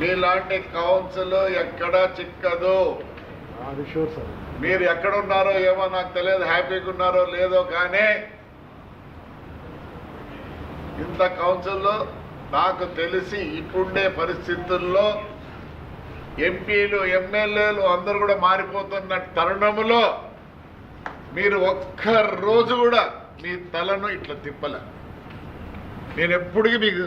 మీలాంటి కౌన్సిల్ ఎక్కడా చిక్కదు. మీరు ఎక్కడ ఉన్నారో ఏమో నాకు తెలియదు హ్యాపీగా ఉన్నారో లేదో కానీ ఇంత కౌన్సిల్లో నాకు తెలిసి ఇప్పుండే పరిస్థితుల్లో ఎంపీలు ఎమ్మెల్యేలు అందరూ కూడా మారిపోతున్న తరుణములో మీరు ఒక్క రోజు కూడా మీ తలను ఇట్లా తిప్పలే. నేను ఎప్పటికీ మీకు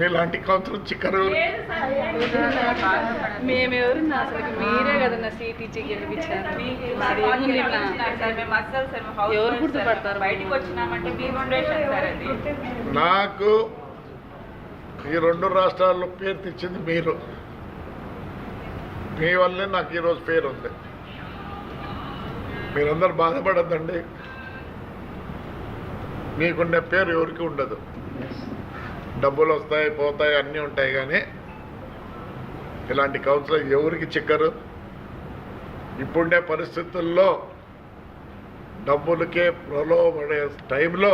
మీలాంటి కౌన్సిల్ చిక్కరు. లేదు సార్ మేమెవరు అసలు మీరే కదా నా సీట్ ఇచ్చి గెలిపించారు? ఎవరు గుర్తుపడతారు? బయటికి వచ్చినామంటే మీ ఫౌండేషన్ సార్ అది. నాకు ఈ రెండు రాష్ట్రాల్లో పేరు తెచ్చింది మీరు. మీ వల్లే నాకు ఈరోజు పేరు ఉంది. మీరందరూ బాధపడద్దండి. మీకుండే పేరు ఎవరికి ఉండదు. డబ్బులు వస్తాయి పోతాయి అన్నీ ఉంటాయి కానీ ఇలాంటి కౌన్సిలర్ ఎవరికి చిక్కరు? ఇప్పుండే పరిస్థితుల్లో డబ్బులకే ప్రలోభడే టైంలో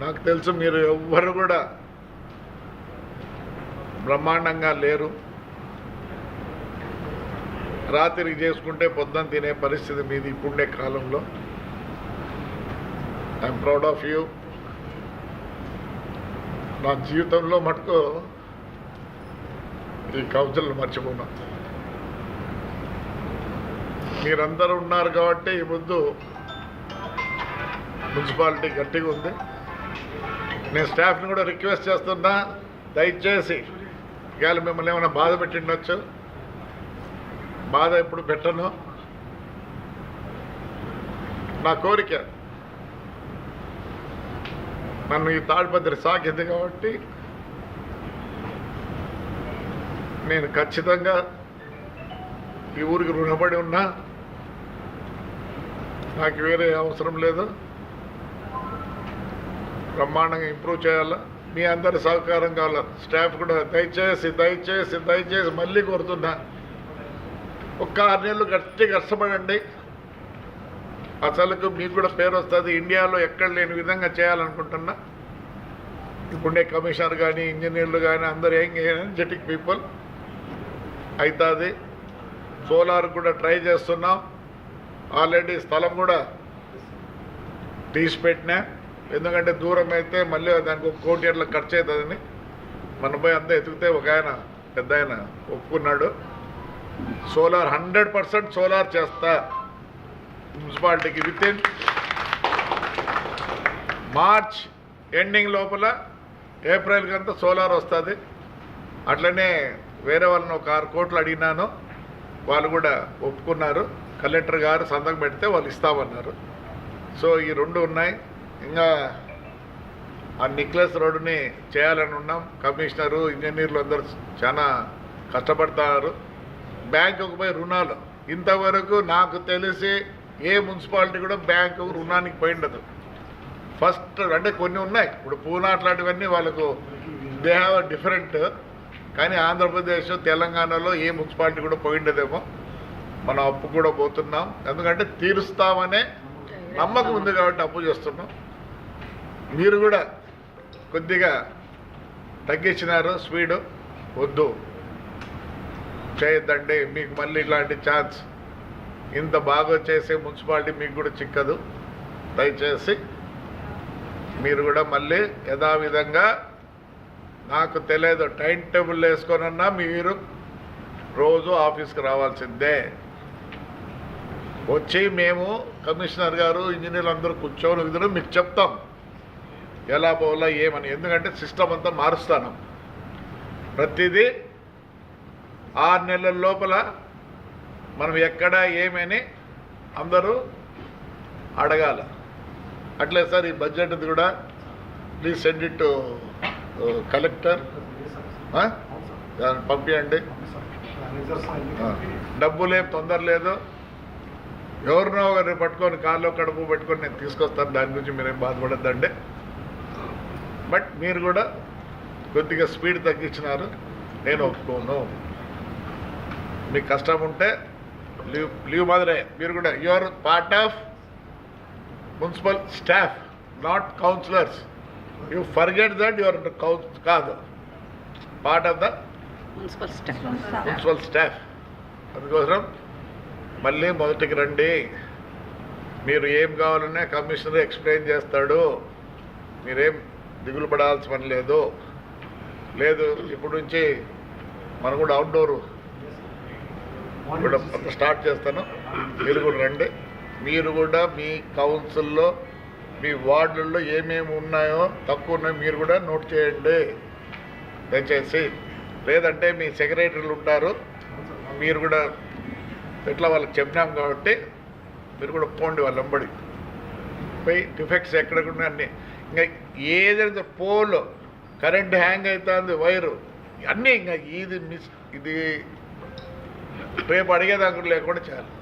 నాకు తెలుసు మీరు ఎవ్వరు కూడా బ్రహ్మాండంగా లేరు. రాత్రి చేసుకుంటే పొద్దున తినే పరిస్థితి మీది ఇప్పుండే కాలంలో. ఐఎమ్ ప్రౌడ్ ఆఫ్ యూ నా జీవితంలో మటుకు ఈ కౌన్సిల్ మర్చిపోయినా మీరందరూ ఉన్నారు కాబట్టి ఈ ముందు మున్సిపాలిటీ గట్టిగా ఉంది. నేను స్టాఫ్ని కూడా రిక్వెస్ట్ చేస్తున్నా దయచేసి ఇవాళ మిమ్మల్ని ఏమైనా బాధ పెట్టిండొచ్చు? బాధ ఎప్పుడు పెట్టను. నా కోరిక నన్ను ఈ తాడిపత్రి సాకింది కాబట్టి నేను ఖచ్చితంగా ఈ ఊరికి రుణపడి ఉన్నా. నాకు వేరే అవసరం లేదు. బ్రహ్మాండంగా ఇంప్రూవ్ చేయాలా? మీ అందరి సహకారం కావాలా? స్టాఫ్ కూడా దయచేసి దయచేసి దయచేసి మళ్ళీ కోరుతున్నా. ఒక్క ఆరు నెలలు గట్టి కష్టపడండి. అసలుకు మీకు కూడా పేరు వస్తుంది. ఇండియాలో ఎక్కడ లేని విధంగా చేయాలనుకుంటున్నా. ఇప్పుడే కమిషనర్ కానీ ఇంజనీర్లు కానీ అందరూ ఏం ఎనర్జెటిక్ పీపుల్ అవుతుంది సోలార్ కూడా ట్రై చేస్తున్నాం. ఆల్రెడీ స్థలం కూడా తీసి పెట్టినా ఎందుకంటే దూరం అయితే మళ్ళీ దానికి ఒక కోటి ఏళ్ళ ఖర్చు అవుతుందని మన పోయి అంతా ఎతికితే ఒక ఆయన పెద్ద ఆయన ఒప్పుకున్నాడు. సోలార్ హండ్రెడ్ పర్సెంట్ సోలార్ చేస్తా. మున్సిపాలిటీకి విత్ ఇన్. మార్చ్ ఎండింగ్ లోపల ఏప్రిల్కి అంతా సోలార్ వస్తుంది. అట్లనే వేరే వాళ్ళని ఒక ఆరు కోట్లు అడిగినాను. వాళ్ళు కూడా ఒప్పుకున్నారు. కలెక్టర్ గారు సంతకం పెడితే వాళ్ళు ఇస్తామన్నారు. సో ఈ రెండు ఉన్నాయి. ఇంకా ఆ నిక్లెస్ రోడ్డుని చేయాలని ఉన్నాం. కమిషనరు ఇంజనీర్లు అందరూ చాలా కష్టపడతారు. బ్యాంకుకు పోయి రుణాలు. ఇంతవరకు నాకు తెలిసి ఏ మున్సిపాలిటీ కూడా బ్యాంకు రుణానికి పోయిండదు ఫస్ట్ అంటే కొన్ని ఉన్నాయి. ఇప్పుడు పూనా అట్లాంటివన్నీ వాళ్ళకు దే హ్యావ్ డిఫరెంట్. కానీ ఆంధ్రప్రదేశ్ తెలంగాణలో ఏ మున్సిపాలిటీ కూడా పోయిండదేమో మనం అప్పు కూడా పోతున్నాం. ఎందుకంటే తీరుస్తామనే నమ్మకం ఉంది కాబట్టి అప్పు చేస్తున్నాం. మీరు కూడా కొద్దిగా తగ్గించినారు స్పీడు. వద్దు. చేయొద్దండి మీకు మళ్ళీ ఇలాంటి ఛాన్స్ ఇంత బాగా చేసే మున్సిపాలిటీ మీకు కూడా చిక్కదు. దయచేసి మీరు కూడా మళ్ళీ యథావిధంగా నాకు తెలియదు టైం టేబుల్ వేసుకొనన్నా మీరు రోజు ఆఫీస్కి రావాల్సిందే. వచ్చి మేము కమిషనర్ గారు ఇంజనీర్లు అందరూ కూర్చోని విధులు మీకు చెప్తాం. ఎలా పోవాలా ఏమని. ఎందుకంటే సిస్టమ్ అంతా మారుస్తాను. ప్రతిదీ ఆరు నెలల లోపల మనం ఎక్కడ ఏమని అందరూ అడగాల. అట్లే సార్ ఈ బడ్జెట్ కూడా please send it to collector దాన్ని పంపించండి ఆ, డబ్బులేం తొందర లేదు. ఎవరినో ఒకరిని పట్టుకొని కాళ్ళు కడుపు పెట్టుకొని నేను తీసుకొస్తాను దాని గురించి మీరేం బాధపడద్దండి. బట్ మీరు కూడా కొద్దిగా స్పీడ్ తగ్గించినారు నేను ఒప్పుకోను. మీకు కష్టం ఉంటే లీవ్ లీవ్ మాదిరే మీరు కూడా your part of municipal staff not councillors you forget that your council కాదు. Part of the municipal staff municipal staff అందుకోసం మళ్ళీ మొదటికి రండి. మీరు ఏం కావాలన్నా కమిషనర్ ఎక్స్ప్లెయిన్ చేస్తాడు. మీరేం దిగులు పడాల్సిన పని లేదు. లేదు ఇప్పుడు నుంచి మనం కూడా అవుట్డోర్ కూడా స్టార్ట్ చేస్తాను. మీరు కూడా రండి. మీరు కూడా మీ కౌన్సిల్లో మీ వార్డుల్లో ఏమేమి ఉన్నాయో తక్కువ ఉన్నాయో మీరు కూడా నోట్ చేయండి. దయచేసి. లేదంటే మీ సెక్రటరీలు ఉంటారు. మీరు కూడా ఎట్లా వాళ్ళకి చెప్పినాం కాబట్టి మీరు కూడా పోండి వాళ్ళు వెంబడి పోయి డిఫెక్ట్స్ ఎక్కడకుండా అన్నీ. ఇంకా ఏదైతే పోల్ కరెంట్ హ్యాంగ్ అవుతుంది వైరు అన్నీ ఇంకా ఇది మిస్ ఇది రేపు అడిగేదానికి లేకుండా చాలు.